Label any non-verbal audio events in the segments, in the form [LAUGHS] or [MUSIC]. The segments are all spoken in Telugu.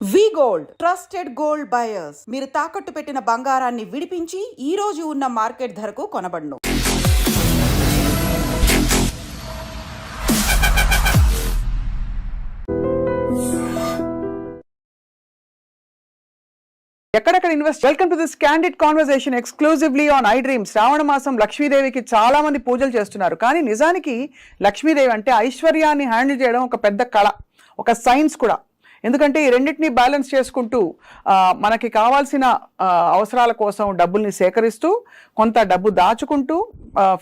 V gold trusted gold buyers. మీరు తాకట్టు పెట్టిన బంగారాన్ని విడిపించి ఈ రోజు ఉన్న మార్కెట్ ధరకు కొనబడును. ఎక్కడెక్కడ invest welcome to this candid conversation exclusively on I dream శ్రావణ మాసం లక్ష్మీదేవికి చాలా మంది పూజలు చేస్తున్నారు. కానీ నిజానికి లక్ష్మీదేవి అంటే ఐశ్వర్యాన్ని హ్యాండిల్ చేయడం ఒక పెద్ద కళ ఒక సైన్స్ కూడా. ఎందుకంటే ఈ రెండింటిని బ్యాలెన్స్ చేసుకుంటూ మనకి కావాల్సిన అవసరాల కోసం డబ్బుల్ని సేకరిస్తూ కొంత డబ్బు దాచుకుంటూ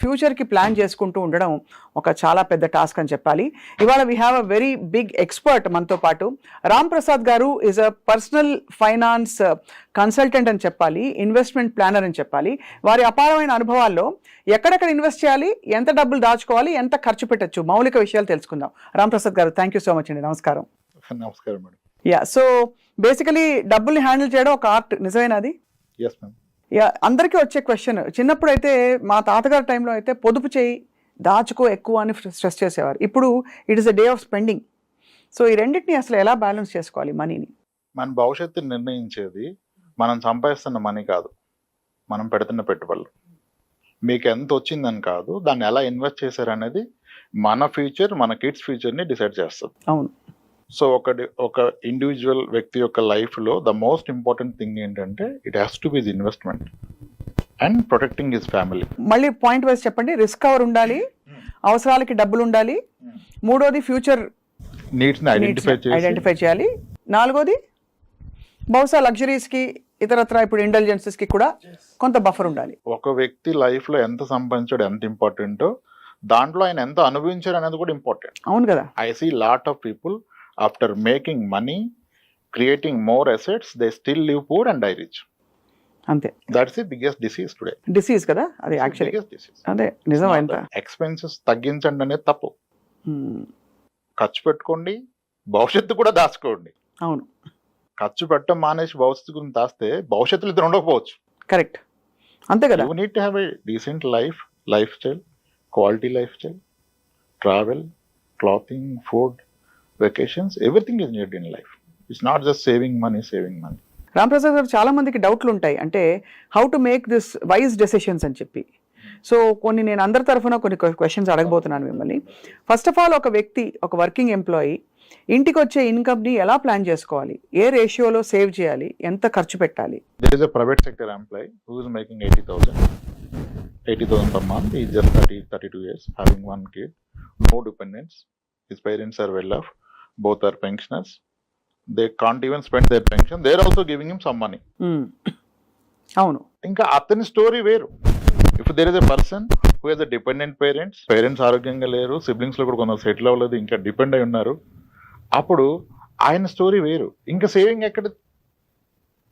ఫ్యూచర్కి ప్లాన్ చేసుకుంటూ ఉండడం ఒక చాలా పెద్ద టాస్క్ అని చెప్పాలి. ఇవాళ we have a very big expert మనతో పాటు. Ram Prasad garu is a personal finance consultant అని చెప్పాలి ఇన్వెస్ట్మెంట్ ప్లానర్ అని చెప్పాలి. వారి అపారమైన అనుభవాల్లో ఎక్కడెక్కడ ఇన్వెస్ట్ చేయాలి ఎంత డబ్బులు దాచుకోవాలి ఎంత ఖర్చు పెట్టచ్చు మౌలిక విషయాలు తెలుసుకుందాం. రామ్ ప్రసాద్ గారు థ్యాంక్ యూ సో మచ్ అండి. నమస్కారం. [LAUGHS] నమస్కారం మేడం. యా సో బేసికలీ డబ్బుల్ని హ్యాండిల్ చేయడం ఒక ఆర్ట్. నిజమేనా అది? ఎస్ మ్యామ్ యా అందరికీ వచ్చే క్వశ్చన్ చిన్నప్పుడు అయితే మా తాతగారి టైంలో అయితే పొదుపు చేయి దాచుకో ఎక్కువ అని స్ట్రెస్ చేసేవారు. ఇప్పుడు it is a day of spending so ఈ రెండింటిని అసలు ఎలా బ్యాలెన్స్ చేసుకోవాలి మనీని మన భవిష్యత్తుని నిర్ణయించేది మనం సంపాదిస్తున్న మనీ కాదు. మనం పెడుతున్న పెట్టుబడులు. మీకు ఎంత వచ్చిందని కాదు దాన్ని ఎలా ఇన్వెస్ట్ చేశారనేది మన ఫ్యూచర్ మన కిడ్స్ ఫ్యూచర్ని డిసైడ్ చేస్తుంది. అవును. సో ఒక ఒక ఇండివిజువల్ వ్యక్తి యొక్క లైఫ్లో ద మోస్ట్ ఇంపార్టెంట్ థింగ్ ఏంటంటే it has to be investment and protecting his family మళ్ళీ పాయింట్ వైజ్ చెప్పండి రిస్క్ కవర్ ఉండాలి అవసరాలకి డబ్బులు ఉండాలి మూడోది ఫ్యూచర్ నీడ్స్ని ఐడెంటిఫై ఐడెంటిఫై చేయాలి. నాలుగోది బహుశా లగ్జరీస్కి ఇతరత్ర ఇప్పుడు ఇంటెలిజెన్సెస్కి కూడా కొంత బఫర్ ఉండాలి. ఒక వ్యక్తి లైఫ్లో ఎంత సంపాదించాడు ఎంత ఇంపార్టెంటో దాంట్లో ఆయన ఎంత అనుభవించారు అనేది కూడా ఇంపార్టెంట్ అవును కదా. I see lot of people after making money, creating more assets, they still live poor and die rich. అంతే. That's the biggest disease today. Disease కదా? అది యాక్చువల్లీ. అదే నిజం Expenses తగ్గించండి అనేది తప్పు. ఖర్చు పెట్టుకోండి భవిష్యత్తు కూడా దాచుకోండి. అవును. ఖర్చు పెట్టడం మానేసి భవిష్యత్తు గురించి దాస్తే భవిష్యత్తులో ఇద్దరు ఉండకపోవచ్చు. కరెక్ట్. అంతే కదా? You need to have a decent life life style quality life style travel clothing food vacations everything is need in life it's not just saving money saving money Ramaprasad garu చాలా మందికి డౌట్లు ఉంటాయి. అంటే how to make this wise decisions అని చెప్పి. సో కొన్ని నేను అందరి తరఫున కొన్ని క్వశ్చన్స్ అడగబోతున్నాను మిమ్మల్ని. ఫస్ట్ ఆఫ్ ఆల్ ఒక వ్యక్తి ఒక వర్కింగ్ ఎంప్లాయీ ఇంటికి వచ్చే ఇన్కమ్ని ఎలా ప్లాన్ చేసుకోవాలి? ఏ రేషియోలో సేవ్ చేయాలి? ఎంత ఖర్చు పెట్టాలి? There is a private sector employee who is making 80,000, 80,000 per month. He's just 30, 32 years, having one kid, no dependents. His parents are well off, both are pensioners. They can't even spend their pension. They're also giving him some money. Hmm. అవును ఇంకా అతని స్టోరీ వేరు if there is a person who has a dependent parents parents ఆరోగ్యంగా లేరు సిబ్లింగ్స్లో కూడా కొందరు సెటిల్ అవ్వలేదు ఇంకా డిపెండ్ అయి ఉన్నారు అప్పుడు ఆయన స్టోరీ వేరు ఇంకా సేవింగ్ ఎక్కడ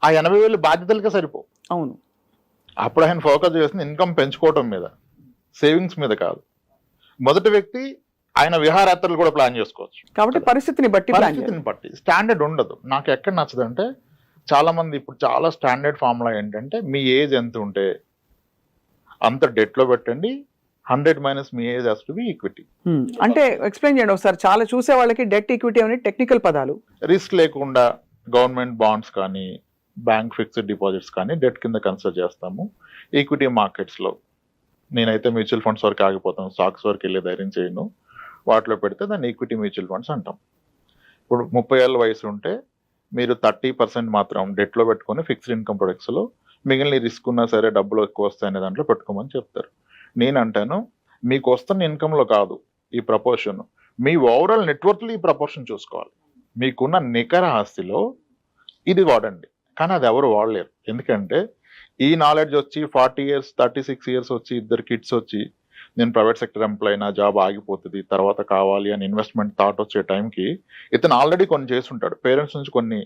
ఆ ఎనభై వేలు బాధ్యతలకే సరిపో అవును అప్పుడు ఆయన ఫోకస్ చేస్తుంది ఇన్కమ్ పెంచుకోవటం మీద సేవింగ్స్ మీద కాదు మొదటి వ్యక్తి ఆయన విహారయాత్రలు కూడా ప్లాన్ చేసుకోవచ్చు. కాబట్టి పరిస్థితిని బట్టి పరిస్థితిని బట్టి. స్టాండర్డ్ ఉండదు. నాకు ఎక్కడ నచ్చదంటే చాలా మంది ఇప్పుడు చాలా స్టాండర్డ్ ఫార్ములా ఏంటంటే మీ ఏజ్ ఎంత ఉంటే అంత debt లో పెట్టండి. Hundred minus me age has to be equity. అంటే ఎక్స్ప్లెయిన్ చేయండి ఒకసారి. చాలా చూసే వాళ్ళకి డెట్ ఈక్విటీ అనే టెక్నికల్ పదాలు. రిస్క్ లేకుండా గవర్నమెంట్ బాండ్స్ కానీ బ్యాంక్ ఫిక్స్డ్ డిపాజిట్స్ కానీ డెట్ కింద కన్సిడర్ చేస్తాము. ఈక్విటీ మార్కెట్స్లో. నేనైతే మ్యూచువల్ ఫండ్స్ వరకు ఆగిపోతాను. స్టాక్స్ వరకు వెళ్ళే ధైర్యం చేయను. వాటిలో పెడితే దాన్ని ఈక్విటీ మ్యూచువల్ ఫండ్స్ అంటాం. ఇప్పుడు ముప్పై ఏళ్ళ వయసు ఉంటే మీరు థర్టీ పర్సెంట్ మాత్రం డెట్లో పెట్టుకొని ఫిక్స్డ్ ఇన్కమ్ ప్రొడక్ట్స్లో మిగిలిన రిస్క్ ఉన్నా సరే డబ్బులు ఎక్కువ వస్తాయనే దాంట్లో పెట్టుకోమని చెప్తారు. నేను అంటాను మీకు వస్తున్న ఇన్కంలో కాదు ఈ ప్రపోర్షన్ మీ ఓవరాల్ నెట్వర్క్లో ఈ ప్రపోర్షన్ చూసుకోవాలి. మీకున్న నికర ఆస్తిలో ఇది వాడండి. కానీ అది ఎవరు వాడలేరు. ఎందుకంటే ఈ నాలెడ్జ్ వచ్చి forty years thirty six years వచ్చి ఇద్దరు కిడ్స్ వచ్చి నేను ప్రైవేట్ సెక్టర్ ఎంప్లాయీ నా జాబ్ ఆగిపోతుంది తర్వాత కావాలి అని ఇన్వెస్ట్మెంట్ థాట్ వచ్చే టైంకి ఇతను ఆల్రెడీ కొన్ని చేసి ఉంటాడు పేరెంట్స్ నుంచి కొన్ని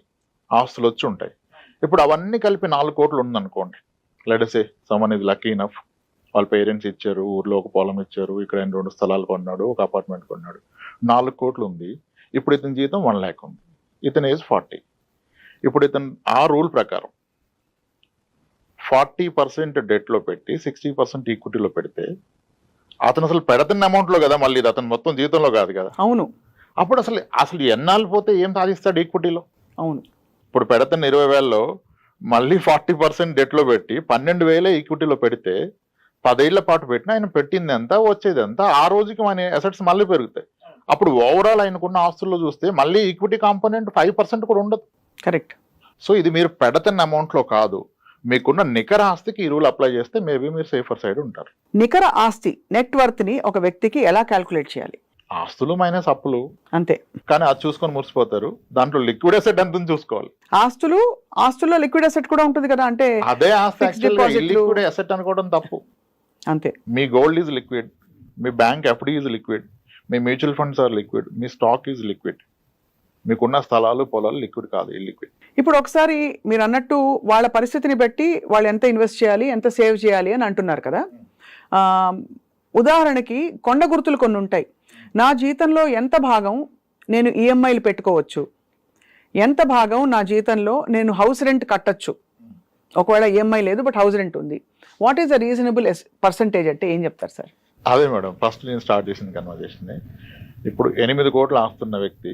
ఆస్తులు వచ్చి ఉంటాయి. ఇప్పుడు అవన్నీ కలిపి నాలుగు కోట్లు ఉందనుకోండి. లెడసే సమ్మన్ ఇది లక్కీ ఇనఫ్ వాళ్ళ పేరెంట్స్ ఇచ్చారు ఊర్లో ఒక పొలం ఇచ్చారు ఇక్కడ రెండు స్థలాలు కొన్నాడు ఒక అపార్ట్మెంట్ కొన్నాడు. నాలుగు కోట్లు ఉంది. ఇప్పుడు ఇతని జీతం వన్ ల్యాక్ ఉంది. ఇతని ఏజ్ ఫార్టీ ఇప్పుడు ఇతను ఆ రూల్ ప్రకారం ఫార్టీ పర్సెంట్ డెట్లో పెట్టి సిక్స్టీ పర్సెంట్ ఈక్విటీలో పెడితే అతను అసలు పెడుతున్న అమౌంట్లో కదా మళ్ళీ ఇది అతను మొత్తం జీతంలో కాదు కదా. అవును. అప్పుడు అసలు అసలు ఎన్నాళ్ళు పోతే ఏం సాధిస్తాడు ఈక్విటీలో అవును. ఇప్పుడు పెడుతున్న ఇరవై వేలలో మళ్ళీ ఫార్టీ పర్సెంట్ డెట్లో పెట్టి పన్నెండు వేలే ఈక్విటీలో పెడితే పదేళ్ళ పాటు పెట్టిన ఆయన పెట్టింది ఎంత వచ్చేది ఎంత ఆ రోజుకి మన అసెట్స్ మళ్ళీ పెరుగుతాయి. అప్పుడు ఓవరాల్ ఆయనకున్న ఆస్తుల్లో చూస్తే మళ్ళీ ఈక్విటీ కాంపోనెంట్ ఫైవ్ పర్సెంట్ కూడా ఉండదు. కరెక్ట్ సో ఇది మీరు పెడుతున్న amount లో కాదు. మీకున్న నికర ఆస్తికి ఈ రూల్ అప్లై చేస్తే మేబీ మీరు సేఫర్ సైడ్ ఉంటారు. నికర ఆస్తి నెట్ వర్త్ని ఒక వ్యక్తికి ఎలా క్యాల్కులేట్ చేయాలి? ఆస్తులు మైనస్ అప్పులు. అంతే. కానీ అది చూసుకొని మురిసిపోతారు. దాంట్లో లిక్విడ్ అసెట్ ఎంత చూసుకోవాలి. ఆస్తులు ఆస్తుల్లో లిక్విడ్ అసెట్ కూడా ఉంటుంది కదా అంటే అదే ఆస్తి లిక్విడ్ అసెట్ అనుకోవడం తప్పు. అంతే. మీ గోల్డ్ ఈజ్ లిక్విడ్ మీ బ్యాంక్ ఎఫ్డి ఈజ్ లిక్విడ్ మీ మ్యూచువల్ ఫండ్స్ ఆర్ లిక్విడ్ మీ స్టాక్ ఈజ్ లిక్విడ్ మీకున్న స్థలాలు పొలాలు లిక్విడ్ కాదు లిక్విడ్ ఇప్పుడు ఒకసారి మీరు అన్నట్టు వాళ్ళ పరిస్థితిని బట్టి వాళ్ళు ఎంత ఇన్వెస్ట్ చేయాలి ఎంత సేవ్ చేయాలి అని అంటున్నారు కదా. ఉదాహరణకి కొండ గుర్తులు కొన్ని ఉంటాయి. నా జీతంలో ఎంత భాగం నేను ఈఎంఐలు పెట్టుకోవచ్చు? ఎంత భాగం నా జీతంలో నేను హౌస్ రెంట్ కట్టచ్చు? ఒకవేళ ఈఎంఐ లేదు బట్ హౌస్ రెంట్ ఉంది. What is the reasonable percentage అంటే ఏం చెప్తారు సార్ అదే మేడం ఫస్ట్ నేను స్టార్ట్ చేసిన కన్వర్జేషన్ ఇప్పుడు ఎనిమిది కోట్లు ఆస్తున్న వ్యక్తి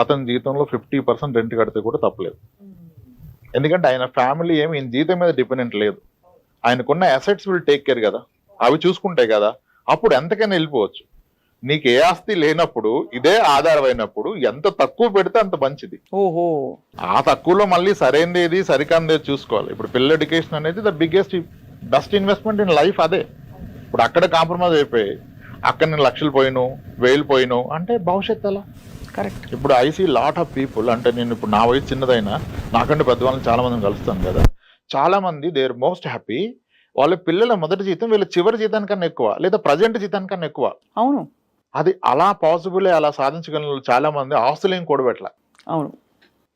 అతని జీతంలో ఫిఫ్టీ పర్సెంట్ రెంట్ కడితే కూడా తప్పలేదు. ఎందుకంటే ఆయన ఫ్యామిలీ ఏమి ఈయన జీతం మీద డిపెండెంట్ లేదు. ఆయనకున్న అసెట్స్ విల్ టేక్ కేర్ కదా. అవి చూసుకుంటాయి కదా అప్పుడు ఎంతకైనా వెళ్ళిపోవచ్చు. నీకు ఏ ఆస్తి లేనప్పుడు ఇదే ఆధారమైనప్పుడు ఎంత తక్కువ పెడితే అంత మంచిది. ఓహో. ఆ తక్కువలో మళ్ళీ సరైనది ఏది సరికాందేది చూసుకోవాలి. ఇప్పుడు పిల్లల ఎడ్యుకేషన్ అనేది the biggest best investment in life అదే. ఇప్పుడు అక్కడ కాంప్రమైజ్ అయిపోయి అక్కడ నేను లక్షలు పోయిను వేలు పోయిను అంటే భవిష్యత్తు ఎలా? కరెక్ట్. ఇప్పుడు I see lot of people అంటే నేను ఇప్పుడు నా వయసు చిన్నదైనా నాకంటే పెద్దవాళ్ళని చాలా మందిని కలుస్తాను కదా. చాలా మంది దే ఆర్ మోస్ట్ హ్యాపీ వాళ్ళ పిల్లల మొదటి జీతం వీళ్ళ చివరి జీతానికన్నా ఎక్కువ లేదా ప్రజెంట్ జీతానికన్నా ఎక్కువ. అవును. అది అలా పాసిబుల్ అలా సాధించగలిగిన వాళ్ళు చాలా మంది ఆస్తులు ఏం కూడబెట్టల. అవును.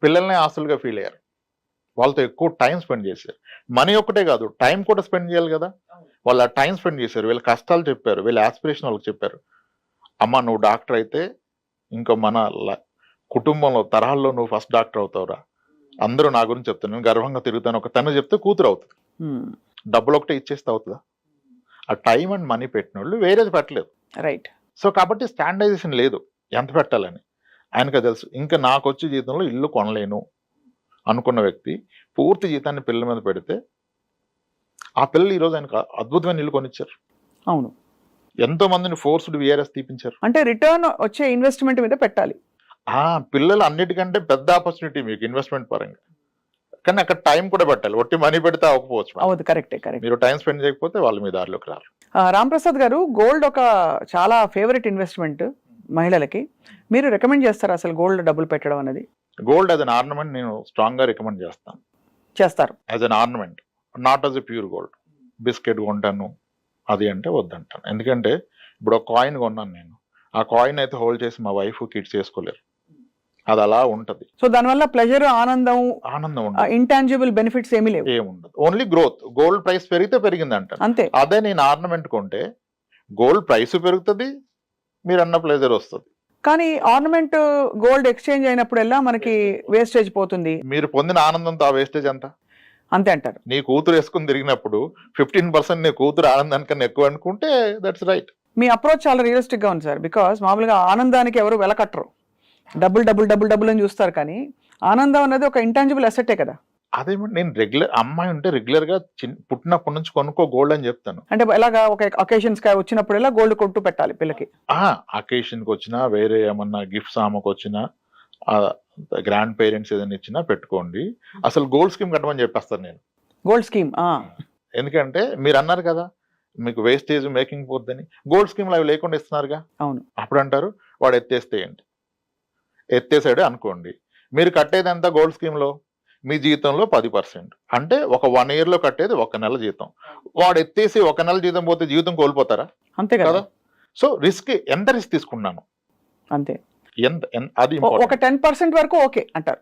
పిల్లల్ని ఆస్తులుగా ఫీల్ అయ్యారు. వాళ్ళతో ఎక్కువ టైం స్పెండ్ చేశారు. మనీ ఒక్కటే కాదు టైం కూడా స్పెండ్ చేయాలి కదా. వాళ్ళు టైం స్పెండ్ చేశారు. వీళ్ళ కష్టాలు చెప్పారు. వీళ్ళ ఆస్పిరేషన్ వాళ్ళకి చెప్పారు. అమ్మ నువ్వు డాక్టర్ అయితే ఇంకో మన కుటుంబంలో తరహాల్లో నువ్వు ఫస్ట్ డాక్టర్ అవుతావురా. అందరూ నా గురించి చెప్తాను నేను గర్వంగా తిరుగుతాను. ఒక తను చెప్తే కూతురు అవుతుంది. డబ్బులు ఒకటే ఇచ్చేస్తే అవుతుందా? ఆ టైం అండ్ మనీ పెట్టిన వాళ్ళు వేరేది పెట్టలేదు. రైట్ సో కాబట్టి స్టాండర్డైజేషన్ లేదు. ఎంత పెట్టాలని? ఆయనకు తెలుసు. ఇంకా నాకు వచ్చే జీతంలో ఇల్లు కొనలేను అనుకున్న వ్యక్తి పూర్తి జీతాన్ని పిల్లల మీద పెడితే ఆ పిల్లలు ఈరోజు ఆయనకు అద్భుతమైన ఇల్లు కొనిచ్చారు. అవును. ఎంతో మందిని ఫోర్స్డ్ విఆర్ఎస్ తీపించారు. అంటే రిటర్న్ వచ్చే ఇన్వెస్ట్మెంట్ మీద పెట్టాలి. ఆ పిల్లలు అన్నిటికంటే పెద్ద ఆపర్చునిటీ మీకు ఇన్వెస్ట్మెంట్ పరంగా. కానీ అక్కడ టైం కూడా పెట్టాలి. ఒట్టి మనీ పెడితే అవ్వకపోవచ్చు. అవును కరెక్టే కరెక్ట్ మీరు టైం స్పెండ్ చేయకపోతే వాళ్ళు మీ దారిలోకి రారు. రామ్ ప్రసాద్ గారు గోల్డ్ ఒక చాలా ఫేవరెట్ ఇన్వెస్ట్మెంట్ మహిళలకి. మీరు రికమెండ్ చేస్తారు అసలు గోల్డ్ డబ్బులు పెట్టడం అనేది? గోల్డ్ యాజ్ అన్ ఆర్నమెంట్ నేను స్ట్రాంగ్గా రికమెండ్ చేస్తాను. చేస్తారు. As an ornament not as a pure gold biscuit కొంటాను అది అంటే వద్దంటాను. ఎందుకంటే ఇప్పుడు ఒక కాయిన్ కొన్నాను నేను. ఆ కాయిన్ అయితే హోల్డ్ చేసి మా వైఫ్ కిడ్స్ చేసుకోలేరు. అది అలా ఉంటది. సో దానివల్ల ప్లెజర్ ఆనందం ఆనందం ఇంటాంజిబుల్ బెనిఫిట్స్ ఏమీ లేవు. ఏముండదు ఓన్లీ గ్రోత్ గోల్డ్ ప్రైస్ పెరిగితే పెరిగింది అంటాను అంతే. అదే నేను ఆర్నమెంట్ కొంటే గోల్డ్ ప్రైస్ పెరుగుతుంది మీరు అన్న ప్లెజర్ వస్తుంది. కానీ ఆర్నమెంట్ గోల్డ్ ఎక్స్చేంజ్ అయినప్పుడల్లా మనకి వేస్టేజ్ పోతుంది. మీరు పొందిన ఆనందంతో ఆ వేస్టేజ్ ఎంత? అంతే అంటారు. నీ కూతురు వేసుకుని తిరిగినప్పుడు ఫిఫ్టీన్ పర్సెంట్ నీ కూతురు ఆనందానికన్నా ఎక్కువ అనుకుంటే దట్స్ రైట్ మీ అప్రోచ్ చాలా రియలిస్టిక్గా ఉంది సార్. బికాస్ మామూలుగా ఆనందానికి ఎవరు వెలకట్టరు డబుల్ డబుల్ డబుల్ డబుల్ అని చూస్తారు కానీ ఆనందం అనేది ఒక ఇంటాంజిబుల్ అసెట్టే కదా. అదేమంటే నేను రెగ్యులర్ అమ్మాయి ఉంటే రెగ్యులర్గా పుట్టినప్పటి నుంచి కొనుక్కో గోల్డ్ అని చెప్తాను. అంటే ఎలాగా ఒక అకేషన్స్ వచ్చినప్పుడల్లా గోల్డ్ కొట్టు పెట్టాలి పిల్లకి? అకేషన్కి వచ్చినా వేరే ఏమన్నా గిఫ్ట్స్ ఆమెకు వచ్చినా గ్రాండ్ పేరెంట్స్ ఏదైనా ఇచ్చినా పెట్టుకోండి. అసలు గోల్డ్ స్కీమ్ కట్టమని చెప్పేస్తాను నేను. గోల్డ్ స్కీమ్ ఎందుకంటే మీరు అన్నారు కదా మీకు వేస్టేజ్ మేకింగ్ పోద్దని. గోల్డ్ స్కీమ్లు అవి లేకుండా ఇస్తున్నారుగా. అవును. అప్పుడు అంటారు వాడు ఎత్తేస్తే ఏంటి? ఎత్తేసాడు అనుకోండి. మీరు కట్టేది ఎంత గోల్డ్ స్కీమ్లో మీ జీతంలో పది పర్సెంట్ అంటే ఒక వన్ ఇయర్లో కట్టేది ఒక నెల జీతం. వాడు ఎత్తేసి ఒక నెల జీతం పోతే జీవితం కోల్పోతారా? అంతే కదా. కదా. సో రిస్క్ ఎంత రిస్క్ తీసుకున్నాను? అంతే. ఎంత అది. ఒక టెన్ పర్సెంట్ వరకు ఓకే అంటారు.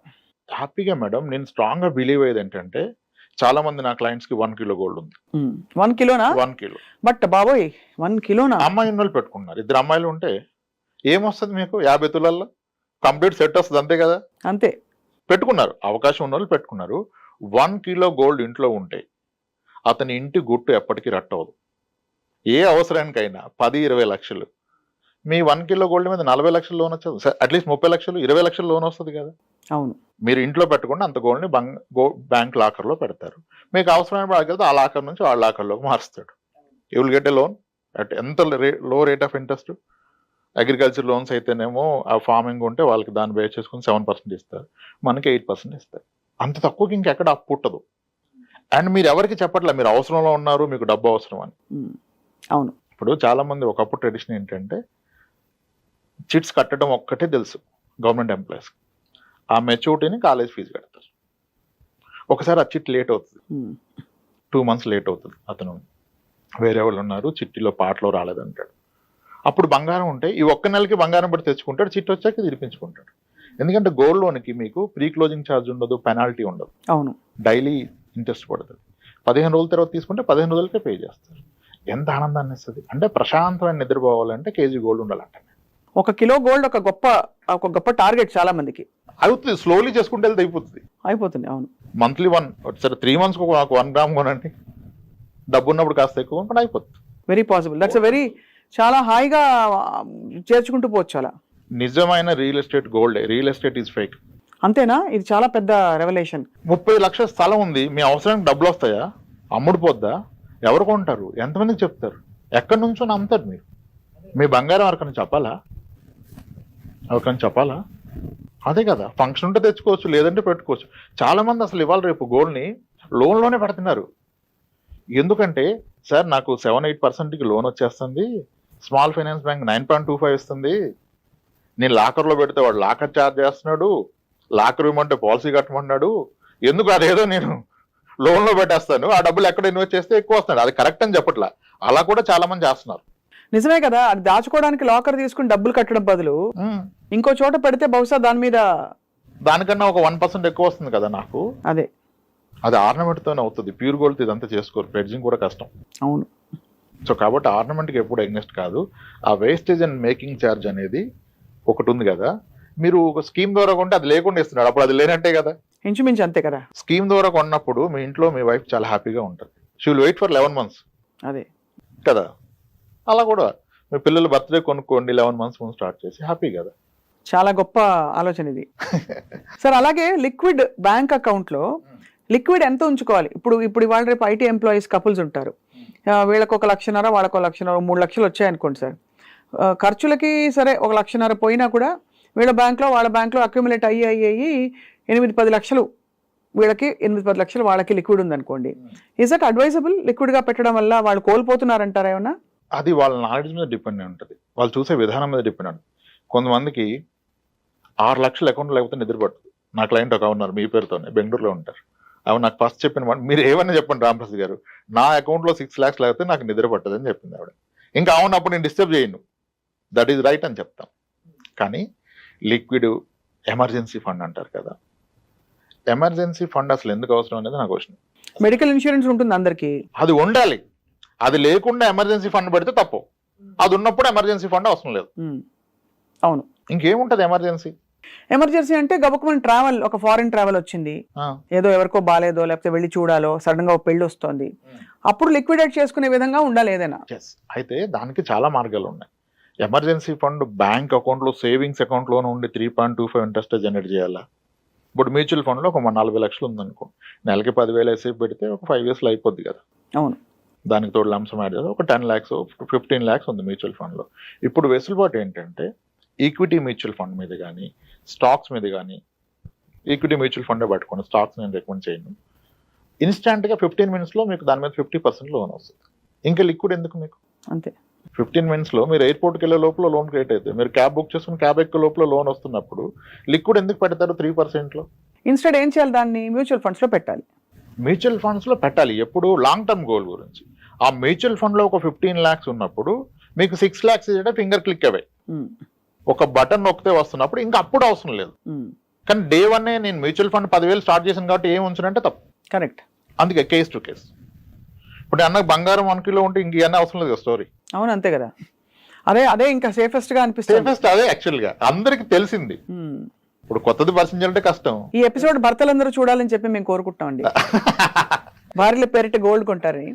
హ్యాపీగా మేడం నేను స్ట్రాంగ్గా బిలీవ్ అయ్యేది ఏంటంటే చాలా మంది నా క్లయింట్స్కి వన్ కిలో గోల్డ్ ఉంది. వన్ కిలోనా వన్ కిలో బట్ బాబోయ్ వన్ కిలోనా అమ్మాయి వాళ్ళు పెట్టుకున్నారు. ఇద్దరు అమ్మాయిలు ఉంటే ఏమొస్తుంది మీకు? యాభై తులాల్లో? కంప్లీట్ సెట్ వస్తుంది అంతే కదా? అంతే. పెట్టుకున్నారు. అవకాశం ఉన్న వాళ్ళు పెట్టుకున్నారు. వన్ కిలో గోల్డ్ ఇంట్లో ఉంటే అతని ఇంటి గుట్టు ఎప్పటికీ రట్టవదు. ఏ అవసరానికైనా పది ఇరవై లక్షలు మీ వన్ కిలో గోల్డ్ మీద నలభై లక్షల లోన్ వచ్చేది? అట్లీస్ట్ ముప్పై లక్షలు ఇరవై లక్షల లోన్ వస్తుంది కదా? అవును. మీరు ఇంట్లో పెట్టకుండా అంత గోల్డ్ని గో బ్యాంక్ లాకర్లో పెడతారు. మీకు అవసరమైన వాడికి ఆ లాకర్ నుంచి వాళ్ళ లాకర్లోకి మారుస్తాడు. You will get a loan at ఎంత low rate of interest agriculture loans అయితేనేమో ఆ ఫార్మింగ్ ఉంటే వాళ్ళకి దాన్ని బేస్ చేసుకుని సెవెన్ పర్సెంట్ ఇస్తారు. మనకి ఎయిట్ పర్సెంట్ ఇస్తారు. అంత తక్కువకి ఇంకెక్కడ అప్పు పుట్టదు. అండ్ మీరు ఎవరికి చెప్పట్లే మీరు అవసరంలో ఉన్నారు మీకు డబ్బు అవసరం అని. అవును. ఇప్పుడు చాలా మంది ఒకప్పుడు ట్రెడిషన్ ఏంటంటే చిట్స్ కట్టడం ఒక్కటే తెలుసు గవర్నమెంట్ ఎంప్లాయీస్ ఆ మెచ్యూరిటీని కాలేజ్ ఫీజు కడతారు. ఒకసారి ఆ చిట్ లేట్ అవుతుంది. టూ మంత్స్ లేట్ అవుతుంది అతను. వేరే వాళ్ళు ఉన్నారు చిట్టిలో పాటలో రాలేదంటాడు అప్పుడు బంగారం ఉంటే ఈ ఒక్క నెలకి బంగారం పెట్టి తెచ్చుకుంటాడు చిట్టి వచ్చాక తిరిపించుకుంటాడు ఎందుకంటే గోల్డ్ లోన్కి మీకు ప్రీ క్లోజింగ్ ఛార్జ్ ఉండదు పెనాల్టీ ఉండదు. అవును. డైలీ ఇంట్రెస్ట్ పడుతుంది పదిహేను రోజుల తర్వాత తీసుకుంటే పదిహేను రోజులకే పే చేస్తారు. ఎంత ఆనందాన్ని ఇస్తుంది? అంటే ప్రశాంతమైన నిద్రపోవాలంటే కేజీ గోల్డ్ ఉండాలంట ఒక కిలో గోల్డ్ ఒక గొప్ప ఒక గొప్ప టార్గెట్ చాలా మందికి. అవుతుంది స్లోలీ చేసుకుంటే వెళ్తే అయిపోతుంది. అయిపోతుంది అవును. మంత్లీ వన్ సరే త్రీ మంత్స్కి ఒక వన్ గ్రామ్ కొనండి. డబ్బు ఉన్నప్పుడు కాస్త ఎక్కువ అయిపోతుంది. వెరీ పాసిబుల్ దట్స్ వెరీ చాలా హాయిగా చేర్చుకుంటూ పోవచ్చు అలా. నిజమైన real estate gold real estate is fake అంతేనా? ఇది చాలా పెద్ద రెవల్యూషన్ ముప్పై లక్షల స్థలం ఉంది. మీ అవసరానికి డబ్బులు వస్తాయా? అమ్ముడు పోద్దా? ఎవరు కొంటారు? ఎంతమందికి చెప్తారు? ఎక్కడి నుంచో నమ్ముతారు మీరు. మీ బంగారం ఎవరికైనా చెప్పాలా? ఎవరికైనా చెప్పాలా? అదే కదా ఫంక్షన్ ఉంటే తెచ్చుకోవచ్చు లేదంటే పెట్టుకోవచ్చు. చాలా మంది అసలు ఇవాళ రేపు గోల్డ్ని లోన్లోనే పెడుతున్నారు. ఎందుకంటే సార్ నాకు సెవెన్ ఎయిట్ పర్సెంట్కి లోన్ వచ్చేస్తుంది small finance bank nine point two five ఇస్తుంది. నేను లాకర్లో పెడితే వాడు లాకర్ ఛార్జ్ చేస్తున్నాడు లాకర్ ఇవ్వమంటే పాలసీ కట్టమన్నాడు. ఎందుకు అదేదో నేను లోన్లో పెట్టేస్తాను ఆ డబ్బులు ఎక్కడ ఇన్వెస్ట్ చేస్తే ఎక్కువ వస్తున్నాడు అది కరెక్ట్ అని చెప్పట్లా. అలా కూడా చాలా మంది చేస్తున్నారు. నిజమే కదా అది దాచుకోవడానికి లాకర్ తీసుకుని డబ్బులు కట్టడం బదులు ఇంకో చోట పెడితే బహుశా దాని మీద దానికన్నా ఒక వన్ పర్సెంట్ ఎక్కువ వస్తుంది కదా నాకు. అదే. అది ఆర్నమెంట్తోనే అవుతుంది. ప్యూర్ గోల్డ్ ఇదంతా చేసుకోరు. ప్రెడ్జింగ్ కూడా కష్టం. అవును. సో కాబట్టి ఆర్నమెంట్కి ఎప్పుడు ఎగ్నెస్ట్ కాదు. ఆ వేస్టేజ్ అండ్ మేకింగ్ ఛార్జ్ అనేది ఒకటి ఉంది కదా. మీరు ఒక స్కీమ్ ద్వారా కొంటే అది లేకుండా ఇస్తున్నాడు అప్పుడు అది లేనట్టే కదా. ఇంచుమించు అంతే కదా. స్కీమ్ ద్వారా కొన్నప్పుడు మీ ఇంట్లో మీ వైఫ్ చాలా హ్యాపీగా ఉంటుంది. She will wait for eleven months అదే. కదా. అలా కూడా మీ పిల్లల బర్త్డే కొనుక్కోండి లెవెన్ మంత్స్ ముందు స్టార్ట్ చేసి హ్యాపీ కదా. చాలా గొప్ప ఆలోచన ఇది. [LAUGHS] సార్ అలాగే లిక్విడ్ బ్యాంక్ అకౌంట్లో లిక్విడ్ ఎంత ఉంచుకోవాలి? ఇప్పుడు ఇప్పుడు ఇవాళ రేపు ఐటీ ఎంప్లాయీస్ కపుల్స్ ఉంటారు. ఆ, వీళ్ళకి ఒక లక్షన్నర వాళ్ళకి ఒక లక్షన్నర మూడు లక్షలు వచ్చాయనుకోండి సార్. ఖర్చులకి సరే ఒక లక్షన్నర పోయినా కూడా వీళ్ళ బ్యాంక్లో వాళ్ళ బ్యాంక్లో అక్యుములేట్ అయ్యి అయ్యి అయ్యి ఎనిమిది పది లక్షలు వీళ్ళకి ఎనిమిది పది లక్షలు వాళ్ళకి లిక్విడ్ ఉందనుకోండి. ఈజ్ దట్ అడ్వైజబుల్ లిక్విడ్గా పెట్టడం వల్ల వాళ్ళు కోల్పోతున్నారంటారా ఏమన్నా? అది వాళ్ళ నాలెడ్జ్ మీద డిపెండ్ అయి ఉంటుంది. వాళ్ళు చూసే విధానం మీద డిపెండ్ ఉంటుంది. కొంతమందికి ఆరు లక్షల అకౌంట్ లేకపోతే నిద్ర పట్టదు. నా క్లయింట్ ఒక ఉన్నారు మీ పేరుతోనే బెంగళూరులో ఉంటారు. అవి నాకు ఫస్ట్ చెప్పిన మీరు ఏమన్నా చెప్పండి రామప్రసాద్ గారు. నా అకౌంట్లో సిక్స్ ల్యాక్స్ లేకపోతే నాకు నిద్ర పట్టదు అని చెప్పింది ఆవిడ. ఇంకా అవునప్పుడు నేను డిస్టర్బ్ చేయను. దట్ ఈజ్ రైట్ అని చెప్తాం. కానీ లిక్విడ్ ఎమర్జెన్సీ ఫండ్ అంటారు కదా. ఎమర్జెన్సీ ఫండ్ అసలు ఎందుకు అవసరం అనేది నాకు క్వశ్చన్. మెడికల్ ఇన్సూరెన్స్ ఉంటుంది అందరికీ. అది ఉండాలి. అది లేకుండా ఎమర్జెన్సీ ఫండ్ పెడితే తప్పు. అది ఉన్నప్పుడు ఎమర్జెన్సీ ఫండ్ అవసరం లేదు. అవును. ఇంకేముంటది ఎమర్జెన్సీ? ఎమర్జెన్సీ అంటే గబుకుమని ట్రావెల్ ఒక ఫారిన్ ట్రావెల్ వచ్చింది. ఏదో ఎవరికో బాగాలేదో లేకపోతే వెళ్ళి చూడాలో సడన్గా పెళ్ళి వస్తోంది. అప్పుడు లిక్విడేట్ చేసుకునే విధంగా ఉండాలి ఏదైనా. అయితే దానికి చాలా మార్గాలు ఉన్నాయి. ఎమర్జెన్సీ ఫండ్ బ్యాంక్ అకౌంట్లో సేవింగ్స్ అకౌంట్లోనే ఉండి three point two five interest generate చేయాలా? ఇప్పుడు మ్యూచువల్ ఫండ్లో ఒక నలభై లక్షలు ఉందనుకో నెలకి పదివేలు వేసి పెడితే ఒక ఫైవ్ ఇయర్స్లో అయిపోద్ది కదా. అవును. దానికి తోడు లంసం యాడ్ చేస్తే ఒక టెన్ ల్యాక్స్ ఫిఫ్టీన్ ల్యాక్స్ ఉంది మ్యూచువల్ ఫండ్లో ఇప్పుడు వెసులుబాటు ఏంటంటే ఈక్విటీ మ్యూచువల్ ఫండ్ మీద కానీ స్టాక్స్ మీద కానీ ఈక్విటీ మ్యూచువల్ ఫండే పట్టుకోండి స్టాక్స్ నేను రికమెండ్ చేయను. ఇన్స్టాంట్గా ఫిఫ్టీన్ మినిట్స్లో మీకు దాని మీద ఫిఫ్టీ పర్సెంట్ లోన్ వస్తుంది. ఇంకా లిక్విడ్ ఎందుకు మీకు? అంతే. ఫిఫ్టీన్ మినిట్స్లో మీరు ఎయిర్పోర్ట్కి వెళ్ళే లోపల లోన్ క్రియేట్ అవుతుంది మీరు క్యాబ్ బుక్ చేసుకుని క్యాబ్ ఎక్కే లోపల లోన్ వస్తున్నప్పుడు లిక్విడ్ ఎందుకు పెడతారు త్రీ పర్సెంట్లో ఇన్స్టెడ్ ఏం చేయాలి దాన్ని? మ్యూచువల్ ఫండ్స్లో పెట్టాలి. మ్యూచువల్ ఫండ్స్లో పెట్టాలి. ఎప్పుడు? లాంగ్ టర్మ్ గోల్ గురించి. ఆ మ్యూచువల్ ఫండ్లో ఒక ఫిఫ్టీన్ ల్యాక్స్ ఉన్నప్పుడు మీకు సిక్స్ ల్యాక్స్ ఇచ్చే ఫింగర్ క్లిక్ అవే. ఒక బటన్ నొక్కితే వస్తున్నప్పుడు ఇంకా అప్పుడు అవసరం లేదు. కానీ డే వన్ నేను మ్యూచువల్ ఫండ్ పదివేలు స్టార్ట్ చేశాను కాబట్టి ఏం ఉంచానంటే తప్పు. కరెక్ట్. అందుకే కేస్ టు కేస్. ఇప్పుడు అన్న బంగారం వన్ కిలో ఉంటే ఇంక ఇవన్నీ అవసరం లేదు స్టోరీ అవును అంతే కదా. అదే అదే ఇంకా సేఫెస్ట్గా అనిపిస్తుంది. సేఫెస్ట్ అదే యాక్చువల్గా. అందరికి తెలిసింది. ఇప్పుడు కొత్తది పరిచయం చేయాలంటే కష్టం. ఈ ఎపిసోడ్ భర్తలందరూ చూడాలని చెప్పి మేము కోరుకుంటామండి. [LAUGHS] భార్యల పేరిట గోల్డ్ కొంటారని.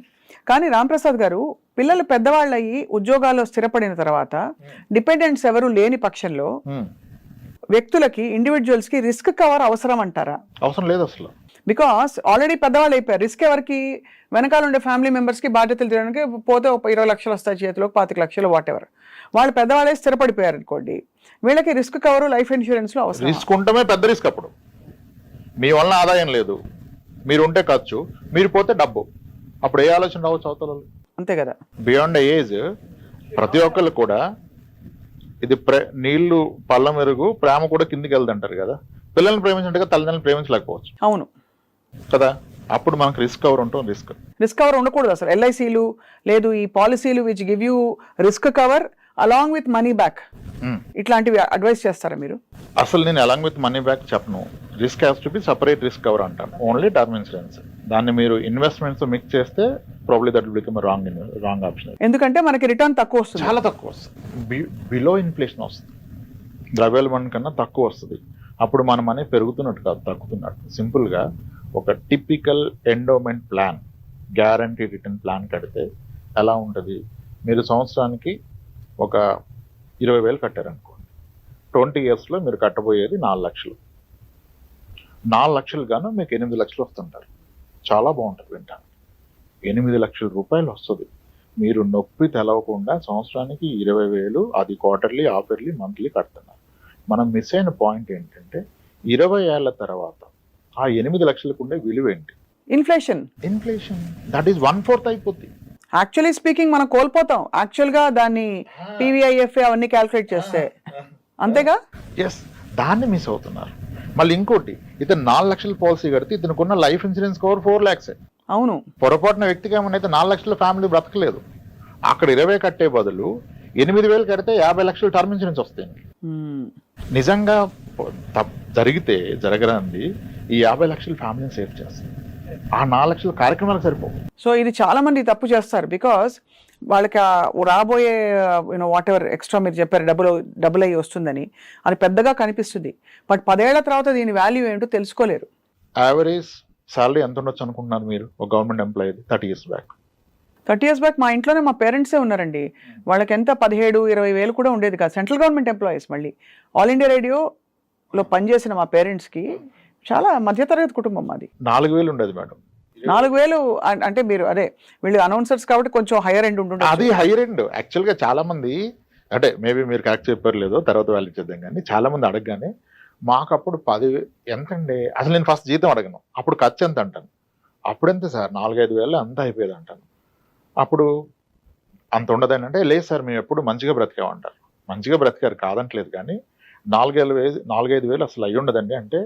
కానీ రాంప్రసాద్ గారు పిల్లలు పెద్దవాళ్ళు అయ్యి ఉద్యోగాల్లో స్థిరపడిన తర్వాత డిపెండెంట్స్ ఎవరు లేని పక్షంలో. వ్యక్తులకి ఇండివిజువల్స్కి రిస్క్ కవర్ అవసరం అంటారా? అవసరం లేదు అసలు. బికాస్ ఆల్రెడీ పెద్దవాళ్ళు అయిపోయారు. రిస్క్ ఎవరికి? వెనకాల ఉండే ఫ్యామిలీ మెంబర్స్కి బాధ్యతలు తీయడానికి పోతే ఒక ఇరవై లక్షలు వస్తాయి చేతిలో పాతిక లక్షలు వాట్ ఎవర్ వాళ్ళు పెద్దవాళ్ళే స్థిరపడిపోయారు అనుకోండి వీళ్ళకి రిస్క్ కవర్ లైఫ్ ఇన్సూరెన్స్లో అవసరం రిస్క్ ఉండటమే పెద్ద రిస్క్ అప్పుడు. మీ వలన ఆదాయం లేదు. మీరు ఉంటే ఖర్చు. మీరు పోతే డబ్బు. అప్పుడు ఏ ఆలోచన రావచ్చు అవతల అంతే కదా. బియాండ్ ఏజ్ ప్రతి ఒక్కళ్ళు కూడా ఇది ప్రే నీళ్ళు పళ్ళ మెరుగు ప్రేమ కూడా కిందికి వెళ్దంటారు కదా. పిల్లల్ని ప్రేమించినట్టుగా తల్లిదండ్రులు ప్రేమించలేకపోవచ్చు. అవును. కదా? అప్పుడు మనకు రిస్క్ కవర్ ఉంటాం రిస్క్. రిస్క్ కవర్ ఉండకూడదు అసలు. ఎల్ఐసీలు లేదు ఈ పాలసీలు which give you risk cover along with money back ఇట్లాంటివి అడ్వైస్ చేస్తారా మీరు? అసలు నేను అలాంగ్ విత్ మనీ బ్యాక్ చెప్పను. Risk has to be separate risk cover అంటాను. ఓన్లీ టర్మ్ ఇన్సూరెన్స్ దాన్ని మీరు ఇన్వెస్ట్మెంట్స్ మిక్స్ చేస్తే probably that become wrong wrong option ఎందుకంటే మనకి రిటర్న్ తక్కువ వస్తుంది. చాలా తక్కువ వస్తుంది. బిలో ఇన్ఫ్లేషన్ వస్తుంది. ద్రవ్యోల్బణం కన్నా తక్కువ వస్తుంది. అప్పుడు మన మనీ పెరుగుతున్నట్టు కాదు తగ్గుతున్నట్టు. సింపుల్గా ఒక typical endowment plan guarantee return plan కడితే ఎలా ఉంటుంది? మీరు సంవత్సరానికి ఒక ఇరవై వేలు కట్టారనుకోండి. ట్వంటీ ఇయర్స్లో మీరు కట్టబోయేది నాలుగు లక్షలు. నాలుగు లక్షలు గాను మీకు ఎనిమిది లక్షలు వస్తుంటారు. చాలా బాగుంటుంది వింటాను ఎనిమిది లక్షల రూపాయలు వస్తుంది. మీరు నొప్పి తెలవకుండా సంవత్సరానికి ఇరవై వేలు అది క్వార్టర్లీ హాఫ్ ఇయర్లీ మంత్లీ కడుతున్నారు. మనం మిస్ అయిన పాయింట్ ఏంటంటే ఇరవై ఏళ్ళ తర్వాత ఆ ఎనిమిది లక్షలకు ఉండే విలువ ఏంటి inflation. Inflation. That is one fourth అయిపోద్ది. యాక్చువల్లీ స్పీకింగ్ మనం కోల్పోతాం. యాక్చువల్గా దాన్ని పీవీఐఎఫ్ అవన్నీ క్యాల్కులేట్ చేస్తే. అంతేగా? ఎస్ దాన్ని మిస్ అవుతున్నారు. మళ్ళీ ఇంకోటి ఇతను నాలుగు లక్షల పాలసీ కడితే ఇతనుకున్న life insurance cover four lakhs అవును. పొరపాటున వ్యక్తికి ఏమన్నా అయితే నాలుగు లక్షల ఫ్యామిలీ బ్రతకలేదు. అక్కడ ఇరవై కట్టే బదులు ఎనిమిది వేలు కడితే యాభై లక్షలు టర్మ్ ఇన్సూరెన్స్ వస్తాయి. నిజంగా జరిగితే జరగరాంది ఈ యాభై లక్షలు ఫ్యామిలీని సేవ్ చేస్తుంది ఆ నాలుగు లక్షల కార్యక్రమాలకు సరిపోవు. సో ఇది చాలా మంది తప్పు చేస్తారు బికాస్ వాళ్ళకి రాబోయే యూనో వాట్ ఎవర్ ఎక్స్ట్రా మీరు చెప్పారు డబ్బులు డబ్బులు అయ్యి వస్తుందని అది పెద్దగా కనిపిస్తుంది. బట్ పదేళ్ళ తర్వాత దీని వాల్యూ ఏంటో తెలుసుకోలేరు. యావరేజ్ సాలరీ ఎంత ఉండొచ్చు అనుకుంటున్నారు మీరు? ఒక government employee thirty years back thirty years back మా ఇంట్లోనే మా పేరెంట్సే ఉన్నారండి. వాళ్ళకి ఎంత? పదిహేడు ఇరవై వేలు కూడా ఉండేది కాదు. సెంట్రల్ గవర్నమెంట్ ఎంప్లాయీస్ మళ్ళీ. ఆల్ ఇండియా రేడియోలో పనిచేసిన మా పేరెంట్స్కి చాలా మధ్యతరగతి కుటుంబం మాది నాలుగు వేలు ఉండేది మేడం. నాలుగు వేలు అంటే మీరు అదే వీళ్ళు అనౌన్సర్స్ కాబట్టి కొంచెం హైయర్ ఎండ్ ఉంటుండే అది హైయర్ ఎండ్ యాక్చువల్గా చాలా మంది అంటే మేబీ మీరు కరెక్ట్ చెప్పారు లేదో తర్వాత వాళ్ళు చేద్దాం కానీ చాలా మంది అడగగానే మాకు అప్పుడు పది ఎంతండి? అసలు నేను ఫస్ట్ జీతం అడగను. అప్పుడు ఖర్చు ఎంత అంటాను? అప్పుడు ఎంత సార్? నాలుగైదు వేలు అంత అయిపోయేది అంటాను. అప్పుడు అంత ఉండదని అంటే లేదు సార్ మేము ఎప్పుడు మంచిగా బ్రతికామంటారు. మంచిగా బ్రతికారు కాదంటలేదు కానీ నాలుగైదు వేలు నాలుగైదు వేలు అసలు అయ్యి ఉండదండి అంటే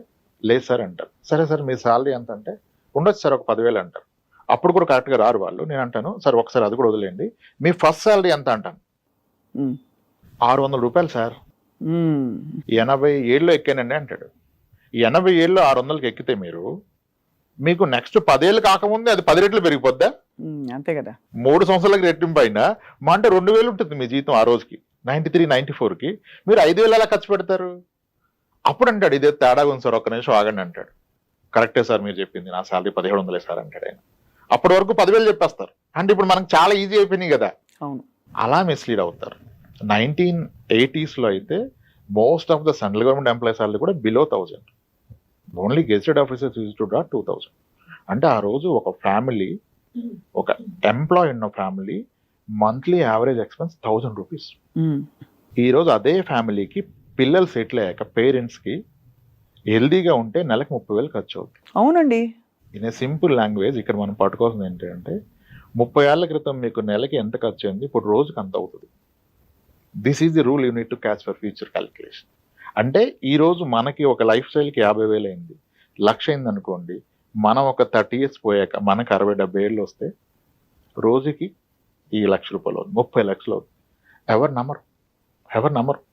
లేదు సార్ అంటారు. సరే సార్ మీ శాలరీ ఎంత అంటే ఉండొచ్చు సార్ ఒక పదివేలు అంటారు. అప్పుడు కూడా కరెక్ట్గా రారు వాళ్ళు. నేను అంటాను సార్ ఒకసారి అది కూడా వదిలేండి మీ ఫస్ట్ శాలరీ ఎంత అంటాను. ఆరు వందల రూపాయలు సార్. ఎనభై ఏళ్ళు ఎక్కానండి అంటాడు. ఎనభై ఏళ్ళు ఆరు వందలకి ఎక్కితే మీరు మీకు నెక్స్ట్ పదేళ్ళు కాకముందే అది పది రెట్లు పెరిగిపోద్దా. అంతే కదా. మూడు సంవత్సరాలకి రెట్టింపు అయినా మా అంటే రెండు వేలు ఉంటుంది మీ జీతం ఆ రోజుకి. నైన్టీ త్రీ నైన్టీ ఫోర్కి. మీరు ఐదు వేలు ఎలా ఖర్చు పెడతారు? అప్పుడు అంటాడు ఇదే తేడా ఉంది సార్ ఒక్క నిమిషం ఆగండి అంటాడు. కరెక్టే సార్ మీరు చెప్పింది. నా శాలరీ పదిహేడు వందలే సార్ అంటాడు ఆయన. అప్పటి వరకు పదివేలు చెప్పేస్తారు. అంటే ఇప్పుడు మనకు చాలా ఈజీ అయిపోయినాయి కదా. అవును. అలా మిస్లీడ్ అవుతారు. నైన్టీన్ ఎయిటీస్లో అయితే most of the central government employees వాళ్ళు కూడా below thousand. Only gazetted officers used to draw two thousand. అంటే ఆ రోజు ఒక ఫ్యామిలీ ఒక ఎంప్లాయ్ ఉన్న family monthly average expense thousand rupees. Hmm. ఈ రోజు అదే ఫ్యామిలీకి పిల్లలు సెటిల్ అయ్యాక పేరెంట్స్కి హెల్దీగా ఉంటే నెలకు ముప్పై వేలు ఖర్చు అవుతుంది అవునండి. ఇన్ ఏ సింపుల్ లాంగ్వేజ్ ఇక్కడ మనం పట్టుకోవాల్సింది ఏంటంటే ముప్పై ఏళ్ళ క్రితం మీకు నెలకి ఎంత ఖర్చు అయింది? ఇప్పుడు రోజుకి అంత అవుతుంది. This is the rule unit to catch for future calculation అంటే ఈ రోజు మనకి ఒక లైఫ్ స్టైల్కి యాభై వేలు అయింది. లక్ష అయింది అనుకోండి. మనం ఒక థర్టీ ఇయర్స్ పోయాక మనకు అరవై డెబ్బై ఏళ్ళు వస్తే రోజుకి ఈ లక్ష రూపాయలు అవుతుంది ముప్పై లక్షలు అవుతుంది ఎవరు నమ్మరు? ఎవరు నమ్మరు? మ్మ్.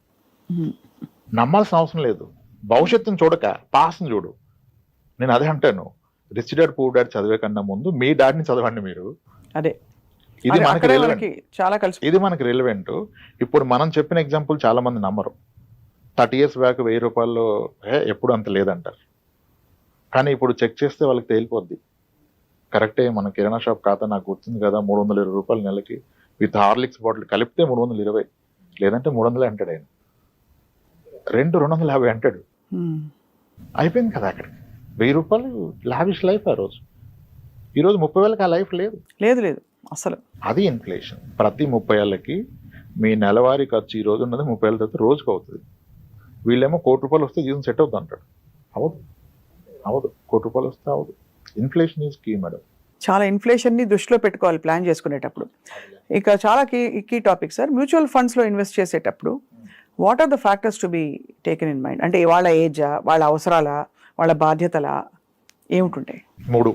నమ్మాల్సిన అవసరం లేదు. భవిష్యత్తును చూడక పాస్ని చూడు. నేను అదే అంటాను. రిచ్ డాడ్ పూర్ డాడ్ చదివే కన్నా ముందు మీ డాడ్ని చదవండి మీరు. అదే. ఇది మనకి చాలా కలిసి ఇది మనకి రిలవెంట్ ఇప్పుడు మనం చెప్పిన ఎగ్జాంపుల్ చాలా మంది నమ్మరు. థర్టీ ఇయర్స్ బ్యాక్ వెయ్యి రూపాయల్లో ఏ, ఎప్పుడు అంత లేదంటారు. కానీ ఇప్పుడు చెక్ చేస్తే వాళ్ళకి తేలిపోద్ది. కరెక్టే మన కిరాణా షాప్ ఖాతా నాకు గుర్తుంది కదా మూడు వందల ఇరవై రూపాయలు నెలకి. విత్ హార్లిక్స్ బాటిల్ కలిపితే మూడు వందల ఇరవై. లేదంటే మూడు వందలే అంటాడు ఆయన రెండు రెండు వందల యాభై అంటాడు. అయిపోయింది కదా అక్కడికి వెయ్యి రూపాయలు లావిష్ లైఫ్ ఆ రోజు. ఈరోజు ముప్పై వేలకి ఆ లైఫ్ లేదు. లేదు లేదు. అసలు. అది ఇన్ఫ్లేషన్. ప్రతి ముప్పై ఏళ్ళకి మీ నెలవారీ ఖర్చు ఈ రోజు ఉన్నది ముప్పై ఏళ్ళ తర్వాత రోజుకు అవుతుంది. వీళ్ళేమో కోటి రూపాయలు వస్తే జీవితం సెట్ అవుతుంది అంటాడు. అవదు అవదు కోటి రూపాయలు వస్తే అవదు ఇన్ఫ్లేషన్ ఈజ్ కీ మేడం. చాలా ఇన్ఫ్లేషన్ని దృష్టిలో పెట్టుకోవాలి ప్లాన్ చేసుకునేటప్పుడు. ఇక చాలా key key topic sir. Mutual ఫండ్స్లో ఇన్వెస్ట్ చేసేటప్పుడు what are the factors to be taken in mind అంటే వాళ్ళ ఏజా వాళ్ళ అవసరాల వాళ్ళ బాధ్యతల ఏమిటుంటాయి? మూడు.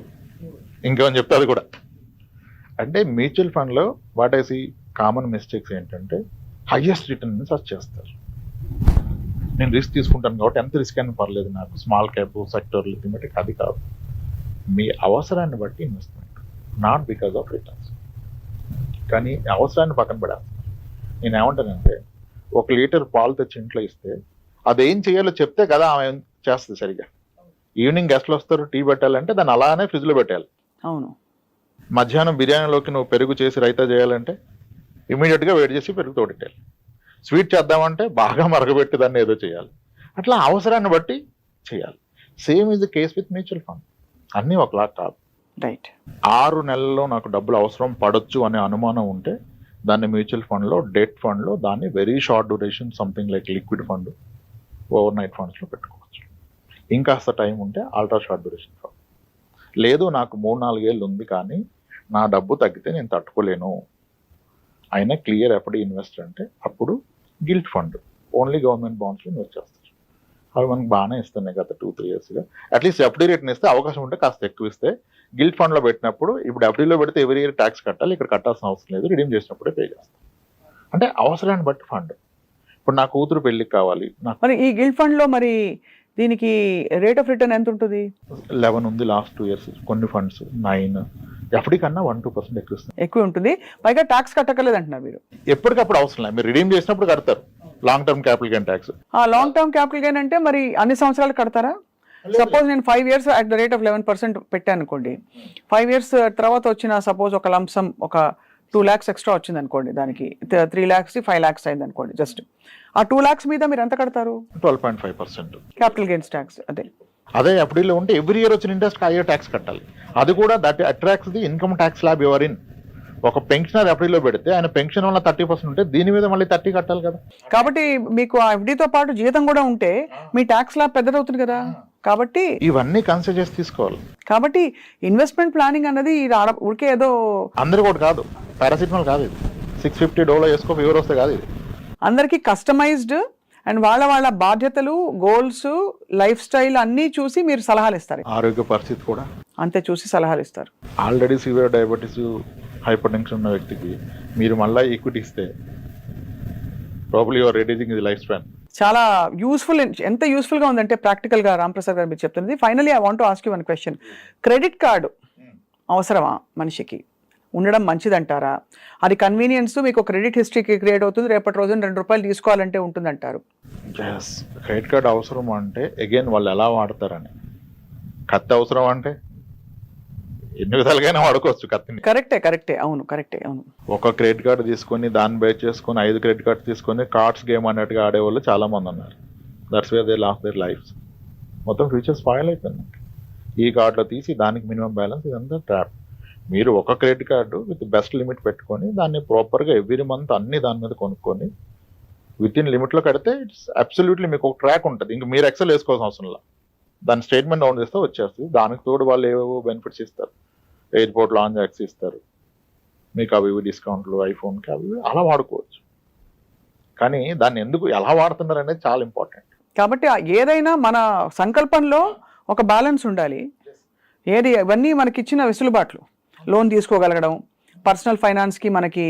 ఇంకేమని చెప్తే అది కూడా. అంటే మ్యూచువల్ ఫండ్లో what I see common mistakes ఏంటంటే హయ్యెస్ట్ రిటర్న్ సర్చ్ చేస్తారు. నేను రిస్క్ తీసుకుంటాను కాబట్టి ఎంత రిస్క్ అయినా పర్లేదు నాకు. స్మాల్ క్యాప్ సెక్టర్ లిమిటెడ్ అది కాదు. మీ అవసరాన్ని బట్టి investment. Not because of returns కానీ అవసరాన్ని పక్కన పెడాలి నేను ఏమంటానంటే ఒక లీటర్ పాలు తెచ్చి ఇంట్లో ఇస్తే అదేం చేయాలో చెప్తే కదా ఆమె చేస్తుంది సరిగా ఈవినింగ్ గెస్ట్లు వస్తారు టీ పెట్టాలంటే దాన్ని అలానే ఫ్రిడ్జ్లో పెట్టాలి అవును. మధ్యాహ్నం బిర్యానీలోకి నువ్వు పెరుగు చేసి రైతా చేయాలంటే ఇమీడియట్గా వేడి చేసి పెరుగు తోడెట్టాలి స్వీట్ చేద్దామంటే బాగా మరగబెట్టి దాన్ని ఏదో చేయాలి. అట్లా అవసరాన్ని బట్టి చేయాలి. Same is the case with mutual fund. అన్నీ ఒకలా కాదు. రైట్. ఆరు నెలల్లో నాకు డబ్బులు అవసరం పడొచ్చు అనే అనుమానం ఉంటే దాన్ని మ్యూచువల్ ఫండ్లో డెట్ ఫండ్లో దాన్ని very short duration something like liquid fund overnight ఫండ్స్లో పెట్టుకోవచ్చు. ఇంకాస్త టైం ఉంటే అల్ట్రా షార్ట్ డ్యూరేషన్ ఫండ్. లేదు నాకు మూడు నాలుగేళ్ళు ఉంది కానీ నా డబ్బు తగ్గితే నేను తట్టుకోలేను. అయినా క్లియర్ ఎప్పుడు ఇన్వెస్ట్ అంటే అప్పుడు గిల్ట్ ఫండ్. ఓన్లీ గవర్నమెంట్ బాండ్స్లో ఇన్వెస్ట్ చేస్తారు. అవి మనకు బాగానే ఇస్తున్నాయి గత టూ త్రీ ఇయర్స్గా అట్లీస్ట్ ఎఫ్డీ రేట్ని ఇస్తే అవకాశం ఉంటే కాస్త ఎక్కువ ఇస్తే గిల్ట్ ఫండ్లో పెట్టినప్పుడు ఇప్పుడు ఎఫ్డీలో పెడితే ఎవరి ఇయర్ ట్యాక్స్ కట్టాలి ఇక్కడ కట్టాల్సిన అవసరం లేదు రిడీమ్ చేసినప్పుడే పే చేస్తాం. అంటే అవసరాన్ని బట్టి ఫండ్ ఇప్పుడు నా కూతురు పెళ్ళికి కావాలి మరి ఈ గిల్డ్ ఫండ్లో మరి దీనికి రేట్ ఆఫ్ రిటర్న్ ఎంత ఉంటుంది? లెవెన్ ఉంది లాస్ట్ టూ ఇయర్స్ కొన్ని ఫండ్స్ నైన్ ఎఫ్డీ కన్నా వన్ టూ పర్సెంట్ ఎక్కువ ఎక్కువ ఉంటుంది. పైగా ట్యాక్స్ కట్టకలేదు అంటున్నారు మీరు. ఎప్పటికప్పుడు అవసరం లేదు. మీరు రిడీమ్ చేసినప్పుడు కడతారు. Long term capital gain tax ఆ లాంగ్ టర్మ్ క్యాపిటల్ గెయిన్ అంటే మరి అన్ని సంవత్సరాలు కడతారా? సపోజ్ నేను five years at the rate of eleven percent పెట్టాను అనుకోండి. ఫైవ్ ఇయర్స్ తర్వాత వచ్చిన సపోజ్ ఒక లంసమ్ ఒక టూ ల్యాక్స్ ఎక్స్ట్రా వచ్చింది అనుకోండి దానికి. త్రీ ల్యాక్స్ ఫైవ్ ల్యాక్స్ అయింది అనుకోండి జస్ట్ ఆ టూ ల్యాక్స్ మీద మీరు ఎంత కడతారు? Twelve point five percent capital gains tax అదే. అదే ఎఫ్డీలో ఉంటే ఎవ్రీ ఇయర్ వచ్చిన ఇంట్రెస్ట్ హయ్యర్ ట్యాక్స్ కట్టాలి. అది కూడా that attracts the income tax slab ever in ఒక పెన్షనర్ ఎఫ్డీలో పెడితే ఆయన పెన్షన్ వల్ల థర్టీ పర్సెంట్ ఉంటే దీని మీద మళ్ళీ థర్టీ కట్టాలి కదా. కాబట్టి మీకు ఆ ఎఫ్డీతో పాటు జీతం కూడా ఉంటే మీ ట్యాక్స్ ల్యాబ్ పెద్దదవుతుంది కదా. కాబట్టి ఇవన్నీ కన్సిడర్ చేసి తీసుకోవాలి. కాబట్టి ఇన్వెస్ట్మెంట్ ప్లానింగ్ అన్నది ఊరికే ఏదో అందరు కూడా కాదు. పారాసిటమాల్ కాదు ఇది. సిక్స్ ఫిఫ్టీ డోలో వేసుకో ఫీవర్ వస్తే కాదు ఇది. అందరికీ కస్టమైజ్డ్ అండ్ వాళ్ళ వాళ్ళ బాధ్యతలు గోల్స్ లైఫ్ స్టైల్ అన్నీ చూసి మీరు సలహాలు ఇస్తారు. ఆరోగ్య పరిస్థితి కూడా అంతే చూసి సలహాలు ఇస్తారు. Already severe diabetes hypertension ఉన్న వ్యక్తికి మీరు మళ్ళీ ఈక్విటీ ఇస్తే ప్రాబ్లీ యువర్ రెడ్యూసింగ్ ఇది లైఫ్ స్పాన్ చాలా యూస్ఫుల్ ఎంత యూస్ఫుల్గా ఉందంటే ప్రాక్టికల్గా రాంప్రసాద్ గారు మీరు చెప్తున్నది. Finally I want ask you one question credit card అవసరమా మనిషికి? ఉండడం మంచిదంటారా? అది కన్వీనియన్స్ మీకు క్రెడిట్ హిస్టరీకి క్రియేట్ అవుతుంది. రేపటి రోజున రెండు రూపాయలు తీసుకోవాలంటే ఉంటుందంటారు. క్రెడిట్ కార్డ్ అవసరం అంటే అగైన్ వాళ్ళు ఎలా వాడతారని. కత్తి అవసరం అంటే ఎన్ని విధాలుగానే వాడుకోవచ్చు కత్తిని. కరెక్టే కరెక్టే. అవును కరెక్టే అవును. ఒక క్రెడిట్ కార్డు తీసుకొని దాన్ని బేస్ చేసుకొని ఐదు క్రెడిట్ కార్డు తీసుకొని కార్డ్స్ గేమ్ అన్నట్టుగా ఆడేవాళ్ళు చాలా మంది ఉన్నారు. That's where they lost their life మొత్తం ఫ్యూచర్ స్పాయిల్ అయిపోయింది ఈ కార్డులో తీసి దానికి మినిమం బ్యాలెన్స్ ఇదంతా ట్రాప్ మీరు ఒక credit card with best limit పెట్టుకొని దాన్ని ప్రాపర్గా ఎవ్రీ మంత్ అన్ని దాని మీద కొనుక్కొని విత్ ఇన్ లిమిట్లో కడితే ఇట్స్ అబ్సల్యూట్లీ మీకు ఒక ట్రాక్ ఉంటుంది. ఇంక మీరు ఎక్సెల్ వేసుకోవాల్సిన అవసరం దాని స్టేట్మెంట్ డౌన్ చేస్తే వచ్చేస్తుంది. దానికి తోడు వాళ్ళు ఏవేవో బెనిఫిట్స్ ఇస్తారు. ఎయిర్పోర్ట్ లాంజ్ యాక్స్ ఇస్తారు. మీకు అవి ఇవి డిస్కౌంట్లు ఐఫోన్కి అవి అలా వాడుకోవచ్చు. కానీ దాన్ని ఎందుకు ఎలా వాడుతున్నారు అనేది చాలా ఇంపార్టెంట్. కాబట్టి ఏదైనా మన సంకల్పంలో ఒక బ్యాలెన్స్ ఉండాలి. ఏది ఇవన్నీ మనకి ఇచ్చిన వెసులుబాట్లు. లోన్ తీసుకోగలగడం పర్సనల్ ఫైనాన్స్కి మనకి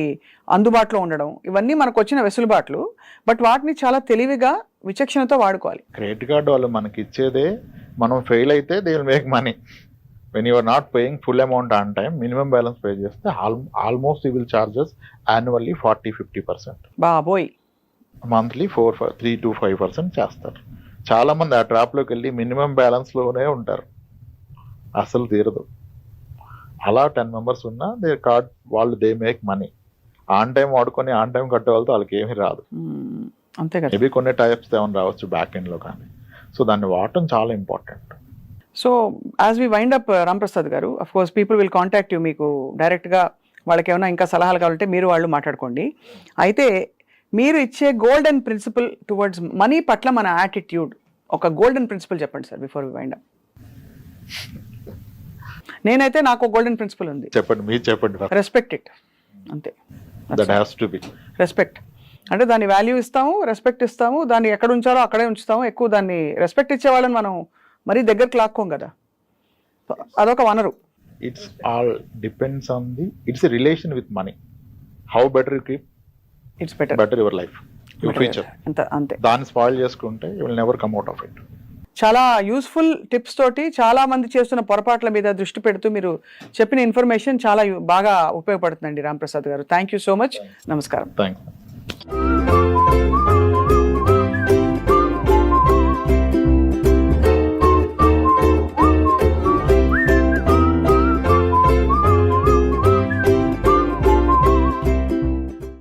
అందుబాటులో ఉండడం ఇవన్నీ మనకు వచ్చిన వెసులుబాట్లు. బట్ వాటిని చాలా తెలివిగా విచక్షణతో వాడుకోవాలి. క్రెడిట్ కార్డు వాళ్ళు మనకి ఇచ్చేదే మనం ఫెయిల్ అయితే they will make money. When you're not paying full amount on time minimum balance pay చేస్తే ఆల్ ఆల్మోస్ట్ ఈ will charges annually forty fifty percent బాబోయ్. Monthly four three to five percent చేస్తారు. చాలా మంది ఆ ట్రాప్లోకి వెళ్ళి మినిమం బ్యాలెన్స్లోనే ఉంటారు. అసలు తీరదు. అలా టెన్ మెంబర్స్ ఉన్నా దే కార్డ్ వాళ్ళు they make money on time వాడుకొని ఆన్ టైం కట్టే వాళ్ళతో వాళ్ళకి ఏమీ రాదు. అంతే కదా. మేబీ కొన్ని టైప్స్ ఏమైనా రావచ్చు బ్యాక్ ఎండ్లో కానీ. సో దాన్ని వాడటం చాలా important so as we wind up Ramprasad garu of course people will contact you మీకు డైరెక్ట్గా వాళ్ళకి ఏమైనా ఇంకా సలహాలు కావాలంటే మీరు వాళ్ళు మాట్లాడుకోండి. అయితే మీరు ఇచ్చే గోల్డెన్ ప్రిన్సిపల్ టువర్డ్స్ మనీ పట్ల మన యాటిట్యూడ్ ఒక గోల్డెన్ ప్రిన్సిపల్ చెప్పండి sir before we wind up నేనైతే నాకు గోల్డెన్ ప్రిన్సిపల్ ఉంది. చెప్పండి మీరు చెప్పండి రెస్పెక్ట్ ఇట్ అంతే. రెస్పెక్ట్ అంటే దాని వాల్యూ ఇస్తాము రెస్పెక్ట్ ఇస్తాము దాన్ని ఎక్కడ ఉంచాలో అక్కడే ఉంచుతాము ఎక్కువ దాన్ని రెస్పెక్ట్ ఇచ్చే వాళ్ళని మనం మరీ దగ్గరికి లాక్కోం కదా. అదొక వనరు. It's all depends on the it's relation with money how better you keep it's better better your life your future అంత అంతే. దాన్ని స్పాయిల్ చేసుకుంటే you will never come out of it చాలా యూస్ఫుల్ టిప్స్ తోటి చాలా మంది చేస్తున్న పొరపాట్ల మీద దృష్టి పెడుతూ మీరు చెప్పిన ఇన్ఫర్మేషన్ చాలా బాగా ఉపయోగపడుతుందండి Ramprasad garu. Thank you so much నమస్కారం. Thank you